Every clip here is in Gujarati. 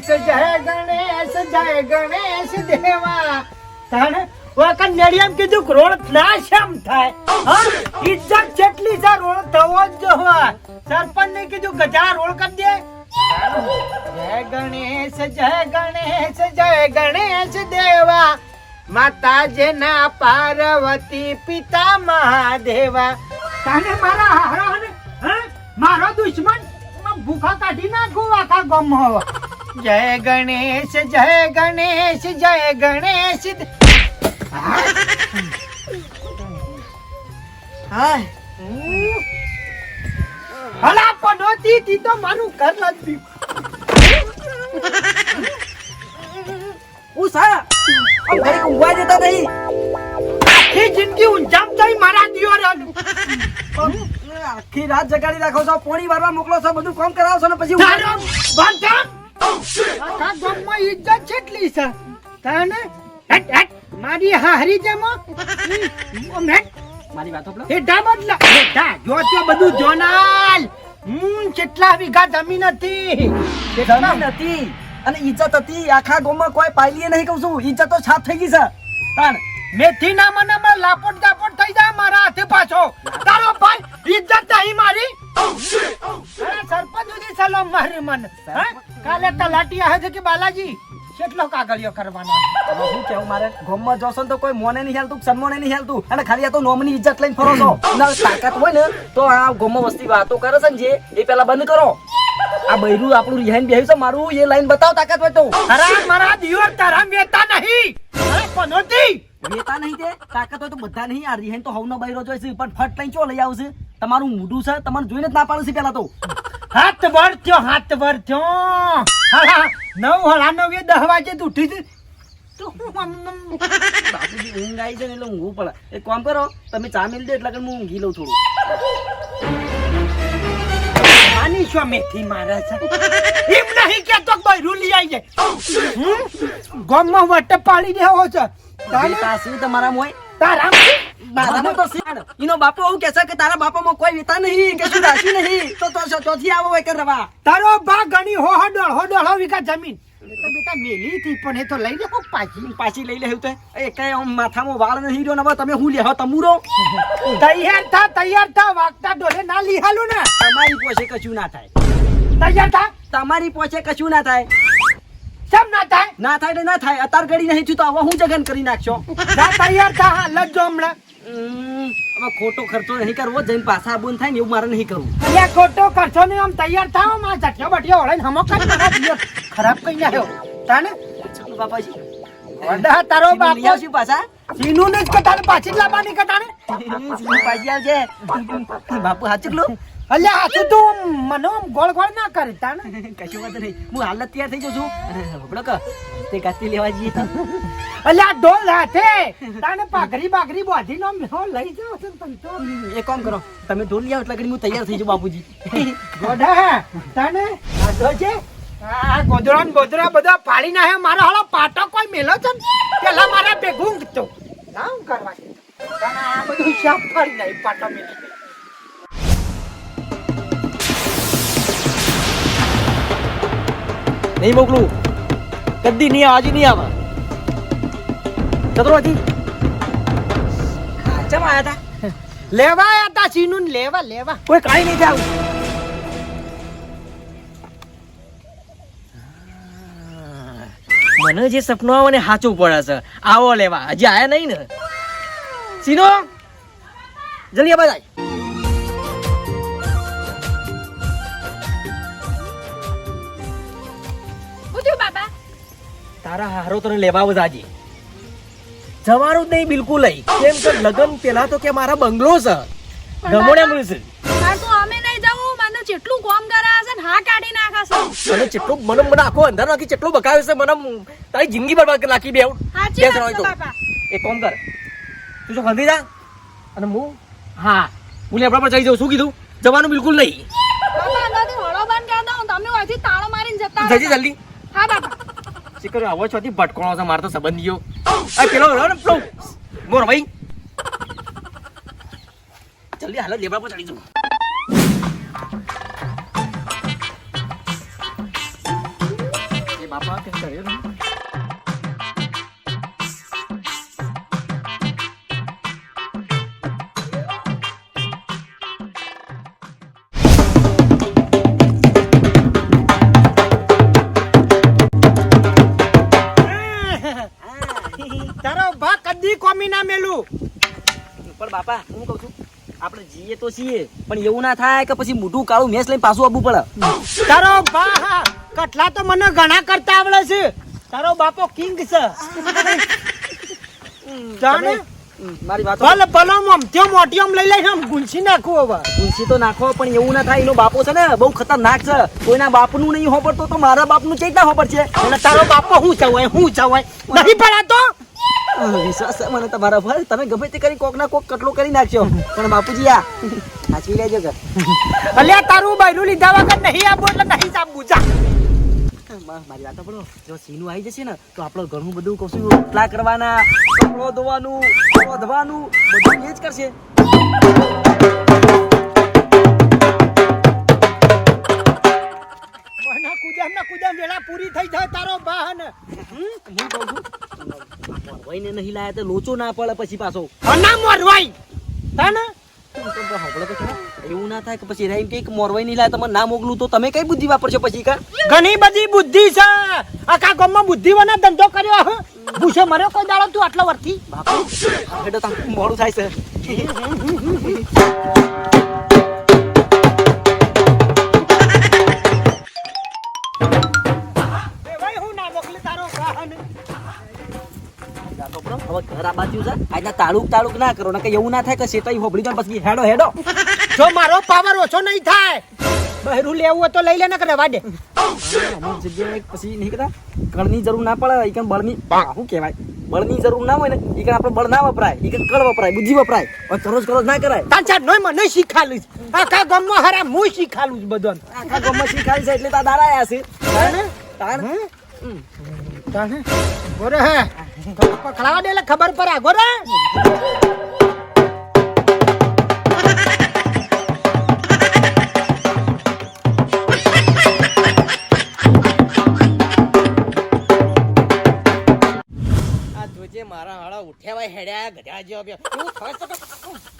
ગણેશ, જય ગણેશ જય ગણેશ દેવા. તાણે વખત નેડિયમ કીધું રોડ ના એમ થાય. હા ઇજ્જત જેટલી છે, રોડ થવો જ જોવે સરપંચ ને કીધું ગજા રોડ કરી દે. જય ગણેશ જય ગણેશ જય ગણેશ દેવા. માતાજીના પાર્વતી પિતા મહાદેવા. તાને મારા હારો ને મારો દુશ્મન ભૂખા કાઢી નાખું આખા ગામમાં. જય ગણેશ જય ગણેશ જય ગણેશ. હલા પનોતી તી તો મારું ઘર લાગતી હું સા આમ ઊંઘવા જતા નહીં આખી જિંદગી ઊંઝામ થઈ મારા દિયોરાનું. આખી રાત જગાડી રાખો છો પોણી વારવા મોકલો છો બધું કામ કરાવો છો ને પછી ઊંઘવા તારો ગામમાં ઇજ્જત કેટલી છે તને હટ હટ મારી હારી જેમાં હેટ. મારી વાત સાંભળો. હેઠા બદલા હેઠા જો ત્યાં બધું જોનાલ. હું કેટલા વીઘા જમીન હતી? જમીન હતી અને ઈજ્જત હતી. આખા ગામમાં કોઈ પાયલીએ નહીં કહું છું. ઈજ્જત તો છાપ થઈ ગઈ છે. તાણ મેથી ના મને માં લાપોટ દાપોટ થઈ જાય મારા હાથે પાછો. તારો ભાઈ ઇજ્જત નહીં મારી. સરપંચ સુધી સલામ મારી મને. હે? કાલે તલાટી આવે છે કે બાલાજી? કેટલો કાગળિયો કરવાનો? હવે શું કેવું મારે ગામમાં જોશો તો કોઈ મોને નહીં હેલતું સન્મોને નહીં હેલતું. અને ખાલી આ તો નોમની ઇજ્જત લઈને ફરો છો. ના તાકાત હોય ને તો આ ગામમાં વસ્તી વાતો કરે છે ને જે એ પેલા બંધ કરો. આ બૈરું આપણું રિહાઈન બેહ્યું છે મારું એ લાઈન બતાવો તાકાત હોય તો. અરે મારા દિયોર તારા વેતા નહીં. અરે પનોતી વેતા નહીં તે? તાકાત હોય તો બધા નહીં આ રિહેન તો હવનો બૈરો જોઈ છે પણ ફટ લઈને ચો લઈ આવશે. તમારું મોઢું છે તમારે જોઈને જ ના પાડું છે પેલા તો. હાથ વર થયો હાથ વર થયો. નવ હળા નવ દહ વાગે તો ઉઠી આમ બાપુજી ઊંઘ આવી છે ને એટલે ઊંઘવું પડે. એક કામ કરો તમે ચા મિલ દે એટલે હું ઊંઘી લઉં થોડું. આની છો મેથી મારે છે. એમ નહીં કે તો કોઈ રૂલી આવી જાય હમ? વટ પાડી દેવો છે. તારી? શું તમારા મોય તારા મારામાં તો શિયાળ. ઈનો બાપો એવું કહેશે કે તારા બાપામાં કોઈ વિતા નહીં કે શું રાશિ નહીં. તો તો ચોથી આવો હોય કે રવા. તારો બા ઘણી હો હડળ ડોળ હો ડોળ હો જમીન. એ તો બેટા મેલી હતી પણ એ તો લઈ લે પાછી પાછી લઈ લેવું તો. એ કઈ આમ માથામાં વાળ નહીં રહ્યો ને હવે તમે હું લેહો તમુરો? તૈયાર થા તૈયાર થા વાગતા ડોલે ના લી હાલું ને. તમારી પોછે કશું ના થાય. તૈયાર થા. તમારી પોછે કશું ના થાય. કેમ ના થાય? ના થાય ને ના થાય. અતાર ઘડી નહીં થયું તો હવે હું જગન કરી નાખશો. તૈયાર થા. હા લજો હમણાં. હવે ખોટો ખર્ચો નહીં કરવો જઈને પાછા આબૂન થાય ને એવું મારે નહીં કરવું. અહીંયા ખોટો ખર્ચો નહીં આમ તૈયાર થાવમાં જઠિયો બઠિયો ઓળે હમો કરી મારા ખરાબ કઈ ના આવ્યો તાને બાપાજી વડા તારો બાપ. બાપો પાછા. સીનું ને જ પાછી લાવવાની કટાને સીનું પાછી આવજે બાપુ હાચુકલું અલ્યા હાચું તું મને ગોળ ગોળ ના કરતા તાને કશું વાત નહીં. હું હાલત તૈયાર થઈ જઉં છું. હબળો કે. તે કાસ્તી લેવા જઈએ. તો અલ્યા ડોલ હાથે. તાને પાઘરી બાઘરી બાંધી નો લઈ જાવ છે તમ તો. એ કામ કરો. તમે ઢોલ લઈ આવો એટલે હું તૈયાર થઈ જાઉં બાપુજી. ગોડા તાને આ જો છે? આ ગોદડા ને બધા પાડી નાખે મારા હાલો પાટો કોઈ મેલો છે ને? પેલા મારા ભેગું તો. નામ કરવા આ બધું શાપ નાખી પાટો મેલી નહીં મોકલું. કદી નહીં આજે નહીં આવા. ચતરો હતી ચમ આયા હતા લેવા આયા હતા ચીનું લેવા લેવા. કોઈ કાંઈ નહીં જાવ મને જે સપનું આવે ને સાચું પડે છે. આવો લેવા. હજી આયા નહીં ને? સીનો જલ્દી આવા જાય તારા હારો તને લેવા આવું જવાનું જ નહીં બિલકુલ નહીં. કેમ કે લગન પેલા તો કે મારા બંગલો છે. ગમોડે મળશે છે તો અમે નહીં જવું. મને જેટલું કોમ કરાવે છે ને હા કાઢી નાખે મને જેટલું મને મને આખો અંધાર નાખી જેટલું બકાવ્યું છે મને તારી જિંદગી બરબાદ નાખી બે સાચી વાત છે બાપા. એક કામ કર. તું જો ખંધી જા. અને હું હા હું લેપડા પર જઈ જાઉં શું કીધું? જવાનું બિલકુલ નહીં. બાપા અંદરથી હળો બંધ કરી દઉં. તમે અહીંથી તાળો મારીને જતા જલ્દી જલ્દી. હા બાપા. શીખર આવો છો ભટકોણો છે મારતો સંબંધીઓ. આ પેલો ને, પેલો. મોર ભાઈ. જલ્દી હાલો, લેબડા પર ચડી જાઉં બાપા કંઈક કર્યો? બાપા હું કહું છું આપણે જઈએ તો છીએ પણ એવું ના થાય કે પછી મોટું કાળું મેસ લઈને પાછું આવવું પડે. તારો બા કટલા તો મને ઘણા કરતા આવડે છે. તારો બાપો કિંગ છે. જાણે? મારી વાત ભલે ભલો મમથ્યો મોટિયો લઈ લઈને આમ ગુંછી નાખું હવે. ગુંસી તો નાખો પણ એવું ના થાય એનો બાપો છે ને બહુ ખતરનાક છે. કોઈના બાપનું નહીં હોપડતો તો મારા બાપનું ચેતા ના હોપડ છે અને તારો બાપો હું ચવાય હું ચવાય નહીં પડાતો વિશ્વાસ છે મને તમારા પર. તમે ગમે તે કરી કોક ના કોક કટલો કરી નાખશો પણ બાપુજી આ સાચવી લેજો કે અલ્યા તારું બૈરું લીધા વગર નહીં આપો એટલે નહીં આપવું જા. મારી વાત સાંભળો. જો સીનું આવી જશે ને તો આપણે ઘણું બધું કશું ઉપલા કરવાના કપડો ધોવાનું ધોવાનું બધું એ જ કરશે. કુદામ ના કુદામ વેળા પૂરી થઈ જાય તારો બહાન. હું કહું છું મોરવાઈને નહીં લાયા તો લોચો ના પડે પછી પાછો. ના? મોરવાઈ તાને. એવું ના થાય કે પછી રહી કંઈક મોરવાઈ નહીં લાયા તમે ના મોકલું તો તમે કઈ બુદ્ધિ વાપરશો પછી કા? ઘણી બધી બુદ્ધિ છે. આખા ગામમાં બુદ્ધિઓનો ધંધો કર્યો હ. ભૂસે મર્યો કોઈ દાડો તું આટલા વર્ષથી મોડું થાય છે. આ બાજુ છે. આજના તાળુક તાળુક ના કરો કે એવું ના થાય કે શેતાઈ હોબળી જાય પછી હેડો હેડો. જો મારો પાવર ઓછો નહીં થાય. બહેરું લેવું હોય તો લઈ લે ને કરે વાડે અમુક જગ્યાએ પછી નહીં કહેતા કળની જરૂર ના પડે એ બળની શું કહેવાય? બળની જરૂર ના હોય ને એ કણ આપણે બળ ના વપરાય એ કણ કળ વપરાય બુદ્ધિ વપરાય. હવે કરોજ કરોજ ના કરાય. તાંચા નોય મને શીખાલું છે. આખા ગામમાં હરા હું શીખાલું છું બધો આખા ગામમાં શીખાડી છે એટલે તાર દાડા આવ્યા છે. તાણ? તાણ બોરે હે? પકડાવા દે એટલે ખબર પડે. ગોરે આ જોજે મારા હાડા ઉઠ્યા ભાઈ હેડ્યા ગધા જેવા બે.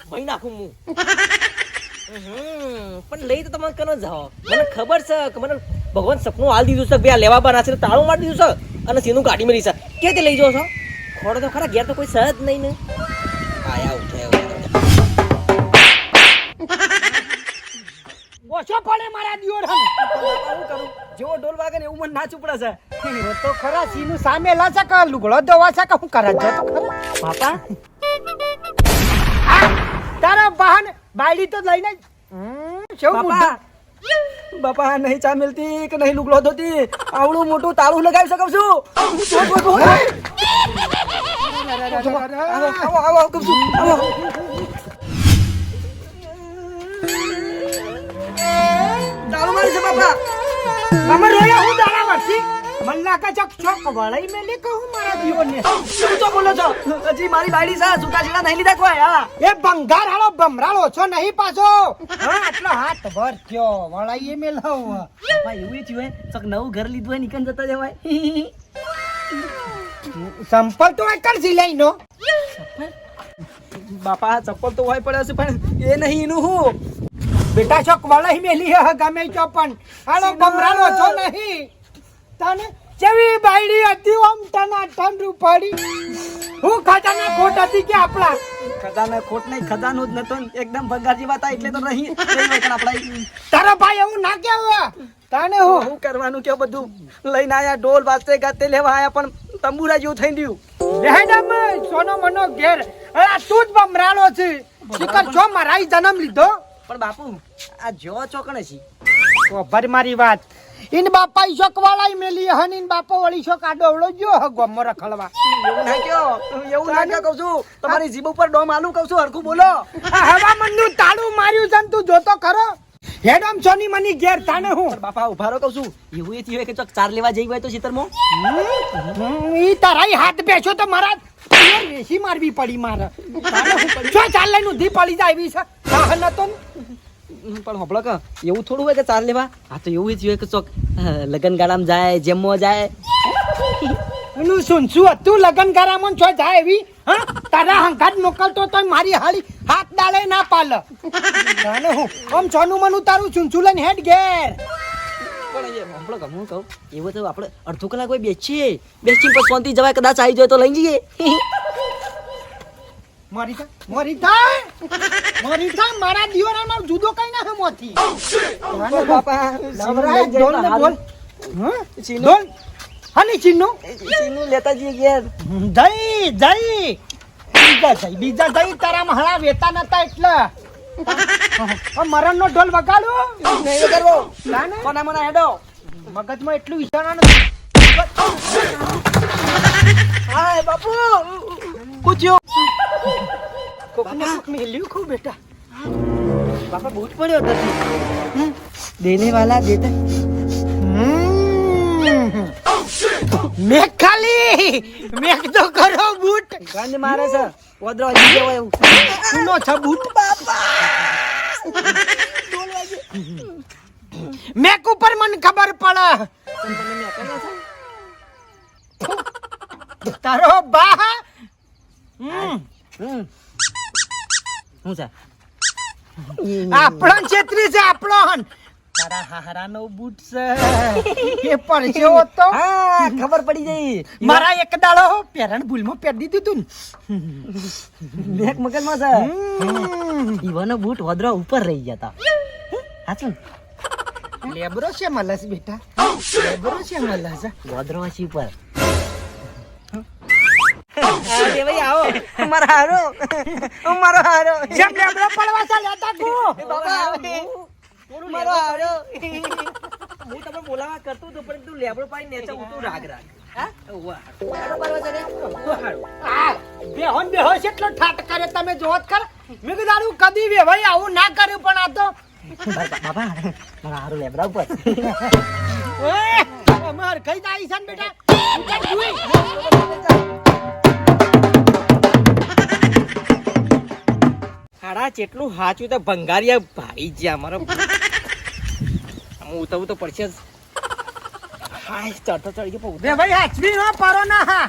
તો નાખું, હું. પણ લઈ તો તમે કનો જાઓ. મને ખબર છે મને ભગવાન સપનું હાલ દીધું છે કે ભાઈ આ લેવા છે તાળું મારી દીધું છે અને સીનું ગાડી મરી છે. કે તે લઈ જાઓ છો? ખોડો તો ખરા ઘેર તો કોઈ સહજ નહીં ને. આયા ઉઠે ઓછો પડે મારા દિયોર શું કરું? જેવો ઢોલ વાગે ને એવું મને નાચું પડે છે. તો ખરા સીનું સામે લાચા કા લુગડો દવા છે કે હું કરા? જો તો ખરા. આ, તારા બહાન બાયડી તો લઈને શું કેવું બાપા નહીં ચા મિલતી કે નહીં લુગડો ધોતી? આવડું મોટું તાળું લગાવી શકું છું. આવો આવો આવો છું આવો તાળું મારી છે બાપા. અમે રોયા હું તાળા વર્ષી મલ્લા કા ચક ચોક વળાઈ મેલે કહું મારા દિયોરને શું તો બોલો છો? હજી મારી બાયડી છે છૂટાછેડા નહીં લીધા કોઈ હા? એ ભંગાર હાલો ભમરાળ ઓછો નહીં પાછો. હા આટલો હાથ ભર થયો. વળાઈએ મેલાવ બાપા એવું ય થયું ચક નવું ઘર લીધું હોય નીકળ જતા જવાય. સંપલ તો એકર સિલાઈ નો બાપા ચપ્પલ તો હોય પડ્યા છે પણ એ નહીં એનું હું બેટા ચોક વળાઈ મેલી હે ગમે તો પણ. હાલો ભમરાળ ઓછો નહીં. તને જેવી બાયડી હતી ઓમ તને ટન રૂપાડી હું ખજાના ખોટ હતી કે આપણા? ખજાના ખોટ નહીં ખજાનો જ નતો એકદમ ભગાજી વાત એટલે તો આપણા તારા ભાઈ એવું ના કેવું તને હું? શું કરવાનું કે બધું? લઈને આયા ઢોલ વાજતે ગાતે લેવા આયા પણ તંબુરા જેવું થઈ ગયું રહેડમ સોનો મનો ઘેર. અલા તું જ બમરાળો છે. શિકર છો મારા જન્મ લીધો. પણ બાપુ આ જો ચોકણે છે. ભર મારી વાત. ઇન બાપા ઈશોક વાળાઈ મેલી હન ઇન બાપો વળી શોક આડો અવળો જો હ ગોમો રખડવા. એવું ના કયો એવું ના કયો કહું છું. તમારી જીભ ઉપર ડોમ આલુ કહું છું હરખું બોલો. હવા મંદુ તાળું માર્યું છે તું જોતો ખરો? હેડમ સોની મની ઘેર તાને હું. બાપા ઉભારો કહું છું. એવું એ થયું કે ચોક ચાર લેવા જઈ હોય તો ચિતરમાં ઈ તારાઈ હાથ બેસો તો મારા યાર મારવી પડી મારે? જો ચાલ લઈને ઊંધી પડી જાય એવી છે? ને? પણ હોબળો કે એવું થોડું હોય કે ચાર લેવા? આ તો એવું જ હોય કે ચોક લગન ગાળામાં જાય જેમમાં જાય. એનું શું શું હતું લગન કરામણ છો જાય એવી હા? તારા હંકાત મોકલતો તો મારી હાલી હાથ ડાળે ના પાલ. જાણે હું આમ છોનું મનું તારું છું લઈને હેડ ઘેર. પણ એ હોબળો કે હું કહું એવું તો આપણે અડધો કલાક હોય બેસીએ. બેસી પછી શાંતિ જવાય કદાચ આવી જાય તો લઈ જઈએ. મરી જા મરી જા મરી જા મારા દિયોરાનો જુદો કઈ ના હમોથી બાપા નવરા ઢોલ ને બોલ. હા? ચીનો. ઢોલ હાની ચીનો ચીનું લેતા જઈએ ઘેર. જઈ જઈ. બીજા જઈ બીજા જઈ તારા મહાળા વેતા નતા એટલે. મરણ નો ઢોલ વગાડો. નહીં કરવો. ના, ના. કોના મને હેડો. મગજમાં એટલું ઈશારા નથી. હાય બાપુ. કૂચ્યો કોકને કોક મેલ્યું ખૂબ બેટા. બાપા બૂટ પડ્યો નથી દેને વાલા દેતે ખાલી. મેઘ તો કરો બૂટ. ગંધ મારે છે. ઓદરો હજી કેવાય એવું. સુનો છે બૂટ. મેક ઉપર મને ખબર પડે. તમે તમે મેં છો તારો બા. હમ. હમ. શું છે? આપણો છેત્રી છે આપણો તારા હારાનો બૂટ છે. એ પરસ્યો હા ખબર પડી જઈ મારા એક દાડો પેરણ ભૂલમાં પહેરી દીધું તું બેક મગજમાં છે. ઈવાનો બૂટ વદરા ઉપર રહી ગયા તા. હાચું લેબરો છે મલસ બેટા. લેબરો છે મલસ. વદરો છે ઉપર. અરે ભાઈ આવો. મારો હારો. મારો હારો. જેમ લેબરો પડવા છે લેતા કો બાબા મારો હારો. હું તમને બોલાવા કરતો હતો પરંતુ લેબડો પાડી નેચા ઉતું રાગ રાગ. હા? વાહ હારો. પરવા છે ને હારો. આ બેહોન બેહો એટલો ઠાટ કરે તમે જોત કર મેં કીધું કદી વેવાઈ આવું ના કર્યું પણ આ તો. બાબા મારા હારો લેબડા ઉપર. ઓય, અમાર કઈ જાય છે બેટા. હાડા જેટલું હાચું તો ભંગારિયા ભાઈ જ્યાં અમારો. હું ઉતરવું તો પડશે જ. હા ચડતો ચડી ગયો વેવાઈ હાચવી નો પારો ના હા.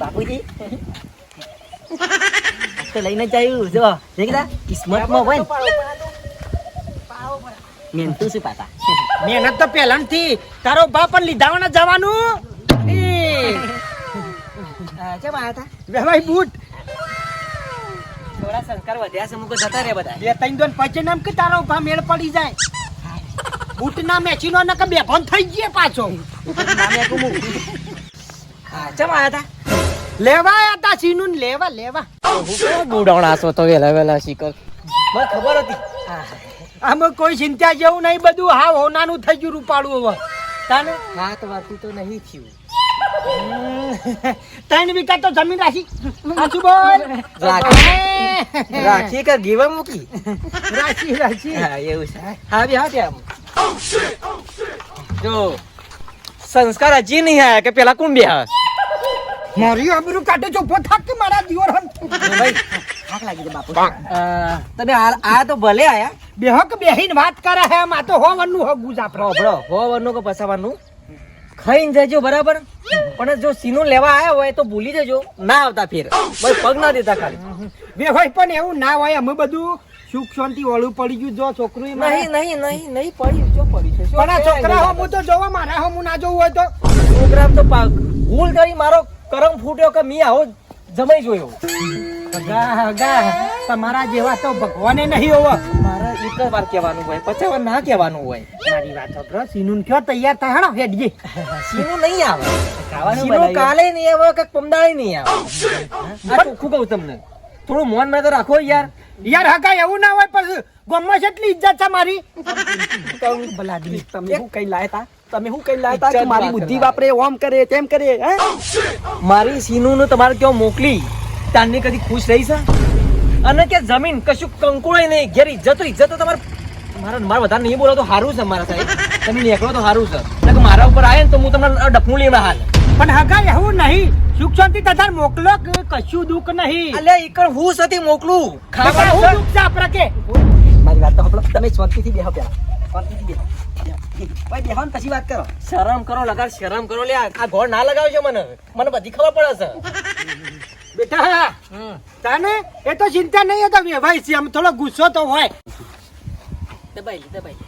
બાપુજી. તો લઈને જાયું જો. દેખલા કિસ્મતમાં હોય ને. મેનતું શું પાતા? મહેનત તો પહેલાથી. તારો બાપ પણ લીધાવાના જવાનું. કેમ આવ્યા હતા ભાઈ બૂટ. થોડા સંસ્કાર વધ્યા છે મુકો જતા રે બધા. બે ત્રણ દોન પછી નામ કે તારો ભા મેળ પડી જાય. બૂટ ના મેચીનો ન કે બેભોન થઈ ગયે પાછો. નામે આખું મું. હા ચમ આયા તા? લેવા આયા તા સીનું લેવા લેવા. બુડાણા છો તો વેલા વેલા શીખર? મને ખબર હતી. આમાં કોઈ ચિંતા જેવું નહીં બધું હા હોનાનું થઈ ગયું રૂપાળું હવે. તાને? હાથ વાતી તો નહીં થયું. ત્રણ વીઘા તો જમીન રાખી. સાચું બોલ. રાખી. રાખી કે ગીવા મૂકી? રાખી રાખી. હા એવું છે. હા બી હા ત્યાં જો સંસ્કાર હજી નહીં આયા કે પેલા કોણ બેહા? મારી આબરૂ કાઢે ઊભો થાક કે મારા દિયોર હમ ભાઈ. થાક લાગી છે બાપુ. તમે આ તો ભલે આયા. બેહક બેહીન વાત કરે હે માં તો હોવાનું હો ગુજા હોબળો હોવાનું કે પસાવાનું? ખાઈને જજો બરાબર? પણ જો સીનું લેવા આવ્યા હોય તો ભૂલી જજો. ના આવતા ફેર. બસ પગ ના દેતા ખાલી. બે હોય પણ એવું ના હોય અમે બધું સુખ શાંતિ વાળું પડી ગયું જો છોકરું નહીં નહીં નહીં નહીં પડી જો પડી છે. પણ આ છોકરા હો હું તો જોવા મારા હમું ના જોવું હોય તો. પ્રોગ્રામ તો ભૂલ કરી મારો કરમ ફૂટ્યો કે મી આવો જમાઈ જોયો. હગા ગા તમારા જેવા તો ભગવાને નહીં હોવા. મારે જ વાર કહેવાનું હોય પચાસ વાર ના કહેવાનું હોય. મારી વાત સાંભળો સીનું કયો તૈયાર થાય હણો હેડજે. સીનું નહીં આવે. ખાવાનું સીનું કાલે નહીં આવે કે પમદાળે નહીં આવે. આ ચોખ્ખું કહું તમને. થોડું મોન મેં તો રાખો યાર. યાર હકા એવું ના હોય પછી ગોમમાં કેટલી ઇજ્જત છે મારી. ભલા તમે શું કઈ લાયતા? તમે શું કઈ લાયતા કે મારી બુદ્ધિ વાપરે ઓમ કરે તેમ કરે હે? મારી સીનુ નું તમારે ક્યાં મોકલી? તારની કદી ખુશ રહી છે? અને કે જમીન કશું કંકુળાય નહીં ઘેર ઇજ્જત તો તમારે મારા મારે વધારે નહીં બોલો તો સારું છે મારા સાહેબ. તમે નીકળો તો સારું છે. મારા ઉપર આવે ને તો હું તમને ડફું લઈ હાલ. પણ હગા એવું નહીં. સુખ શાંતિ તથા મોકલો કે કશું દુઃખ નહીં. અલે ઈકણ હું સતી મોકલું? ખાવા હું દુઃખ છે આપણા કે? મારી વાત તો આપણે તમે શાંતિથી બેહો પેલા. શાંતિથી બેહો. ભાઈ બેહો ને પછી વાત કરો. શરમ કરો લગાડ શરમ કરો. લે આ ઘોડ ના લગાવજો મને. મને બધી ખબર પડે છે. બેટા તને એ તો ચિંતા નહીં હતો વ્યવહાર છે આમ થોડો ગુસ્સો તો હોય. દબાઈ લે દબાઈ લે.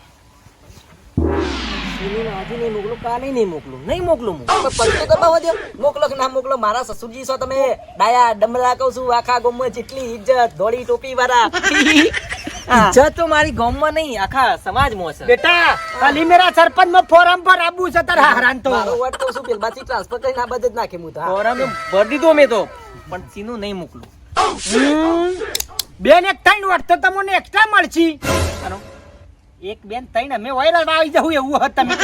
આજે નહીં મોકલું કાલે નહીં મોકલું નહીં મોકલું હું. પણ દબાવવા દ્યો. મોકલો કે ના મોકલો મારા સસુરજી છો તમે. ડાયા ડમરા કહું છું આખા ગામમાં જેટલી ઇજ્જત ધોળી ટોપી વાળા ઇજ્જત તો મારી ગામમાં નહીં આખા સમાજમાં છે. બેટા ખાલી મેરા સરપંચમાં ફોરમ પર આબુ છે તારા હારાન તો. મારો વટ કહું છું પેલબાથી ટ્રાન્સફર કરીને આ બધે જ નાખી હું તો ફોરમ ભરી દીધો મેં તો. પણ સીનું નહીં મોકલું. બેન એક ત્રણ વર્ષ તો તમને એક્સ્ટ્રા મળશે. એક બેન ત્રણ અમે વાયરલ આવી જવું એવું હોત તમે.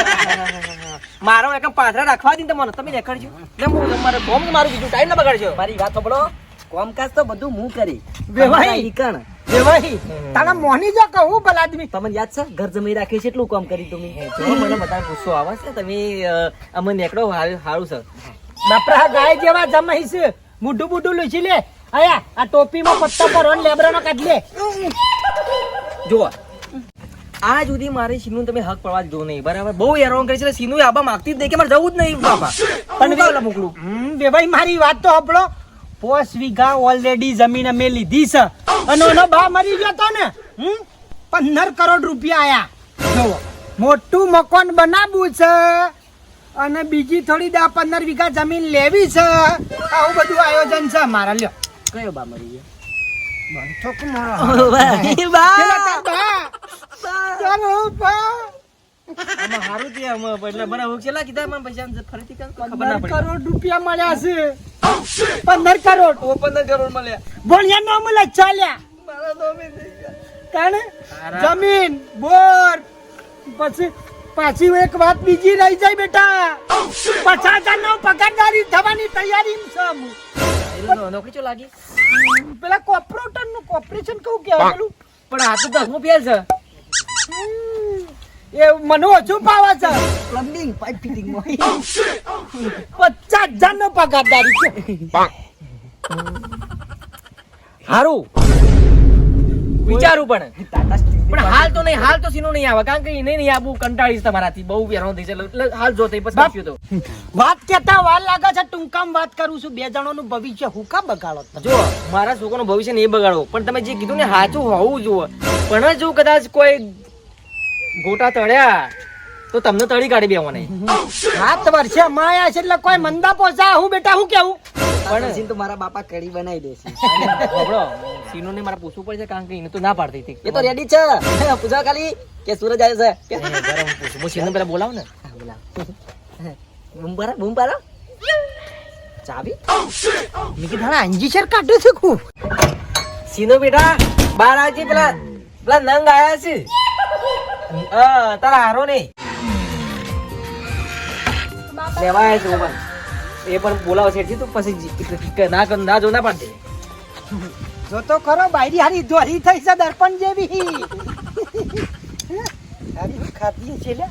મારો એક પાથરા રાખવા દી તમને તમે દેખાડજો. ને હું મારે કોમ મારું બીજું ટાઈમ ના બગાડજો. મારી વાત સાંભળો. કોમકાજ તો બધું હું કરી. વેવાહી. તમારા ઈકણ. દેવાઈ તારા મોહની જો કહું ભલા આદમી તમને યાદ છે? ઘર જમી રાખી છે એટલું કામ કરી તમે જો. મને બધા ગુસ્સો આવે છે તમે અમે નીકળો હારું છે. નપરા ગાય જેવા જમાઈ છે. મુઢું બુઢું લૂછી લે. આયા આ ટોપીમાં પત્તા પર લેબરાનો કાઢ લે. જુઓ. આ સુધી મારે સીનું તમે હક પડવા દો નહીં બરાબર? બહુ હેરાન કરી છે સિનુ આબા માંગતી જ નહીં કે મારે જવું જ નહીં બાપા. પણ કાલે મોકલું? હમ બેભાઈ મારી વાત તો સાંભળો. પોસ વીઘા ઓલરેડી જમીન અમે લીધી છે. અને એનો બા મરી ગયો તો ને હમ પંદર કરોડ રૂપિયા આયા. જુઓ. મોટું મકાન બનાવવું છે. અને બીજી થોડી દા પંદર વીઘા જમીન લેવી છે. આવું બધું આયોજન છે મારા લ્યો. કયો બા મરી ગયો? જમીન બોર પછી પાછી એક વાત બીજી રહી જાય બેટા. પચાસ હજાર નો પગારદારી થવાની તૈયારી નોકરી ચો લાગી? પેલા કોર્પોરેટરનું કોર્પોરેશન કહું કે પણ આ તો દસમું ફેલ છે. એ મને ઓછું પાવા છે. પ્લમ્બિંગ પાઇપ ફિટિંગ પચાસ હજાર નો પગારદારી છે. હારું. વિચારું પણ. પણ હાલ તો નહીં હાલ તો સીનું નહીં આવે કારણ કે નહીં નહીં આવું કંટાળીશ તમારાથી બહુ હેરાન થઈ છે. એટલે હાલ જો થઈ પછી તો. વાત કેતા વાર લાગે છે ટૂંકામ વાત કરું છું બે જણોનું ભવિષ્ય હું કા બગાડો જો મારા છોકરાનું ભવિષ્ય નહીં બગાડો પણ તમે જે કીધું ને સાચું હોવું જોઈએ. પણ જો કદાચ કોઈ ગોટા તળ્યા તો તમને તળી કાઢી બેવાને સાત છે માયા છે એટલે કોઈ મંદા પહોંચા હું બેટા હું કેવું? પણ તો મારા બાપા કઢી બનાવી દેશે. ખબરો સીનો ને મારા પૂછવું પડશે કારણ કે એને તો ના પાડતી હતી. એ તો રેડી છે. પૂછા ખાલી કે સૂરજ આવે છે. જરા હું પૂછું. હું સીનું પેલા બોલાવ ને? બોલાવ. બૂમ પાડો, બૂમ પાડો. ચાવી? મેં કીધું અંજી શેર કાઢ્યો છે ખૂબ સીનો બેટા બાર આવજે પેલા પેલા નંગ આયા છે. હા તારા હારો નહીં લેવા આવ્યા છે પણ. એ પણ બોલાવો છે તો પછી ના કર- ના જો ના પાડતી જો તો ખરો બાયરી હારી ધોરી થઈ છે દર્પણ જેવી. ખાતી છે લે.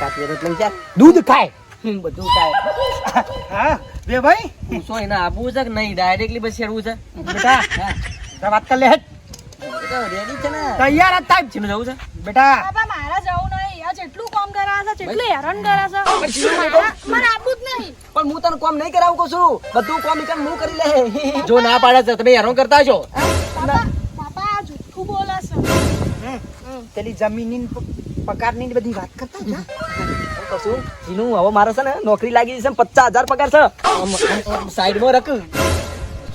ખાતી તો એટલે ચાલ. દૂધ ખાય. બધું ખાય. હા બે ભાઈ. પૂછો એને આપવું છે કે નહીં? ડાયરેક્ટલી પછી શેરવું છે. બેટા તાર વાત કર લે રેડી છે ને. તૈયાર જ. સીનું જવું છે. બેટા બાપા મારા જવું નહીં આ જેટલું કામ કરા હેરાન કરે? છે મને આપું જ નહીં. પણ હું તને કોમ નહીં કરાવું કહું છું. બધું કોમ ઈકન હું કરી લે. જો ના પાડે છે તમે હેરાન કરતા છો. પાપા જુઠ્ઠું બોલે છે. પેલી જમીનની પકારની પગારની બધી વાત કરતા જા. કશું જીનું હવે મારે છે ને નોકરી લાગી છે પચાસ હજાર પગાર છે. સાઈડમાં રખ.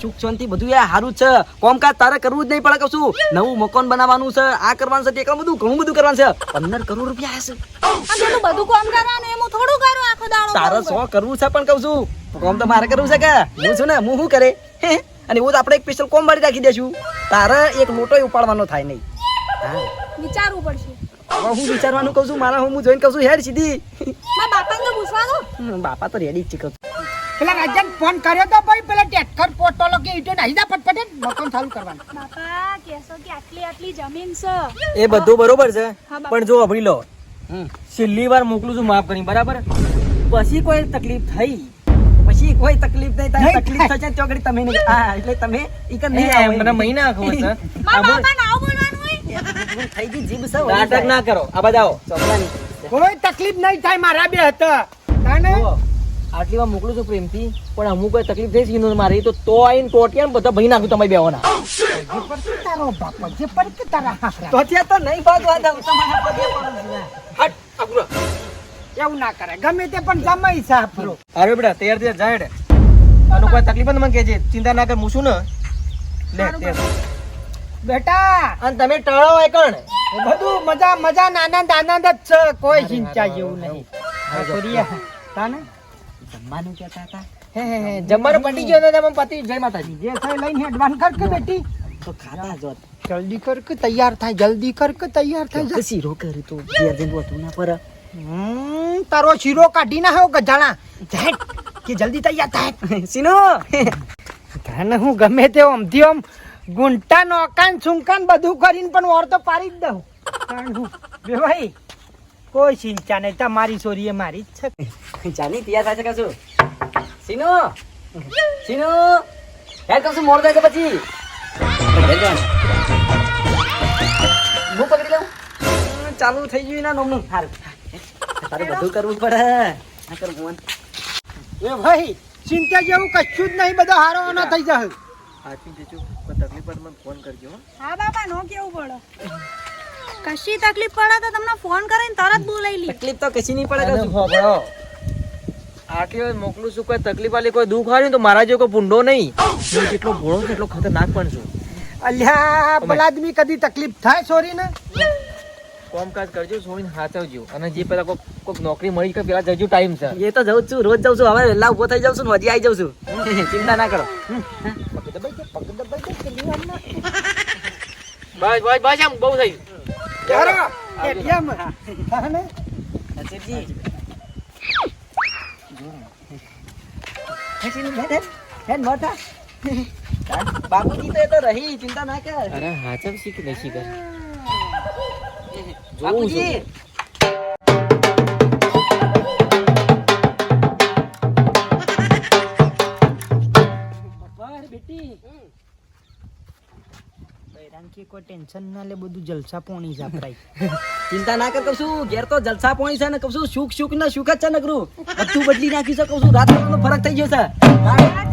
સુખ શાંતિ બધું યાર સારું છે. કોમકાજ તારે કરવું જ નહીં પડે કશું. નવું મકાન બનાવવાનું છે આ કરવાનું છે તે કરવાનું બધું ઘણું બધું કરવાનું છે. પંદર કરોડ રૂપિયા હશે. બધું કામ કરવાનું એમ થોડું કરું આખો દાડો તારે સો કરવું છે પણ કહું છું. કોમ તો મારે કરવું છે કે? હું છું ને હું શું કરે? હે? અને એવું તો આપણે એક સ્પેશિયલ કોમ વાળી રાખી દેશું. તારે એક લોટો ઉપાડવાનો થાય નહીં. હા. વિચારવું પડશે. હવે હું વિચારવાનું કહું છું મારા હું જોઈને કહું છું હેડ સીધી. બાપાને બાપા તો રેડી જ છું. પેલા રાજન ફોન કર્યો તો ભાઈ પેલા ટેટકર પોટોલો કે ઈટો નાહી દા ફટફટે મકાન ચાલુ કરવાનું. બાપા કેસો કે આટલી આટલી જમીન છે. એ બધું બરોબર છે પણ જો અભરી લો. છેલ્લી વાર મોકલું છું માફ કરી બરાબર? પછી કોઈ તકલીફ થઈ. પછી કોઈ તકલીફ નહીં થાય તકલીફ. થશે તો ઘડી તમે નહીં હા એટલે તમે ઈક નહીં આવો. મને મહિના ખબર છે મારા બાપાને આવું બોલવાનું હોય? થઈ ગઈ જીભ સૌ નાટક ના કરો. આ બધા કોઈ તકલીફ નહીં થાય મારા બે હતા તાને આટલી વાર મોકલું છું પ્રેમથી પણ અમુક કોઈ તકલીફ થઈ છે મારી તો તો આઈને ટોટિયા બધા ભાઈ નાખું તમારી બેવાના જે પર કે તારો બાપ જે પર કે તારા તો ત્યાં તો નહીં ભાગવા દઉં તમારા પગે પડું હટ આપણો એવું ના કરે ગમે તે પણ જમાઈ છે આપણો. અરે બેટા તૈયાર તૈયાર જાય. આનો કોઈ તકલીફ તો મને કહેજે ચિંતા ના કર હું છું ને. લે તૈયાર. બેટા! અને તમે ટળો હોય કણ? બધું મજા મજા આનંદ આનંદ જ છે કોઈ ચિંતા જેવું નહીં. છોરીયા, તાને? જમવાનું કહેતા હતા. હે હે હે જમવાનું પટી ગયો ને તમે પતિ જય માતાજી. જે થાય લઈને હેડવાન કર કે બેટી. તો ખાતા જો જલ્દી કર કે તૈયાર થાય જલ્દી કર કે તૈયાર થાય. જા. શીરો કર્યું તો બે દિન હતું ના પર. હમ, તારો શીરો કાઢી ના હો ગજાણા. ઝેટ કે જલ્દી તૈયાર થાય. સીનો તને હું ગમે તે આમથી આમ ગુંટા નોકાન છુંકાન બધું કરીને પણ ઓર તો પાડી જ દઉં. કારણ હું ભાઈ કોઈ ચિંતા નહીં. તમારી છોરી એ મારી જ છે. જાની તૈયાર થાય છે કશું સીનો? સીનો? હેર કશું મોડ થાય છે પછી? હું પકડી લઉં? ચાલુ થઈ ગયું ના નોમનું. સારું તારે બધું કરવું પડે. ના કર ભુવન એ ભાઈ ચિંતા જેવું કશું જ નહીં. બધો હારો હારો થઈ જાય હાચી જજો કોઈ તકલીફ પર મને ફોન કરજો હો. હા બાપા નો કેવું પડે? કશી તકલીફ પડે તો તમને ફોન કરીને તરત બોલાવી લી. તકલીફ તો કશી નહીં પડે કશું. આટલી વાર મોકલું છું કોઈ તકલીફ વાળી કોઈ દુઃખ આવ્યું ને તો મારા જેવો કોઈ ભૂંડો નહીં. હું જેટલો ભોળો છું એટલો ખતરનાક પણ છું. અલ્યા પેલા આદમી કદી તકલીફ થાય સોરી ને? કામકાજ કરજો છોડીને હાચવજો. અને જે પેલા કોક કોક નોકરી મળી કે પેલા જજો ટાઈમ છે એ તો જઉં છું રોજ જઉં છું હવે વહેલા ઊભો થઈ જાઉં છું વધી હજી આવી જાઉં છું. ચિંતા ના કરો. બસ બસ બસ આમ બહુ થઈ ચાલો, એટીએમ. તાને? હસીજી. હસીનું બેન, બેન, મોટા. બાપુજી તો એ તો રહી ચિંતા ના કર અરે હાચમ શીખ નહીં કર બાપુજી બૈરાન કે કોઈ ટેન્શન ના લે, બધું જલસા પોણી છે ભાઈ ચિંતા ના કર, કશું ઘેર તો જલસા પોણી છે ને કશું સુખ સુખ ને સુખ જ છે નકરું બધું બદલી નાખી છે કહું છું રાત ફરક થઈ ગયો છે.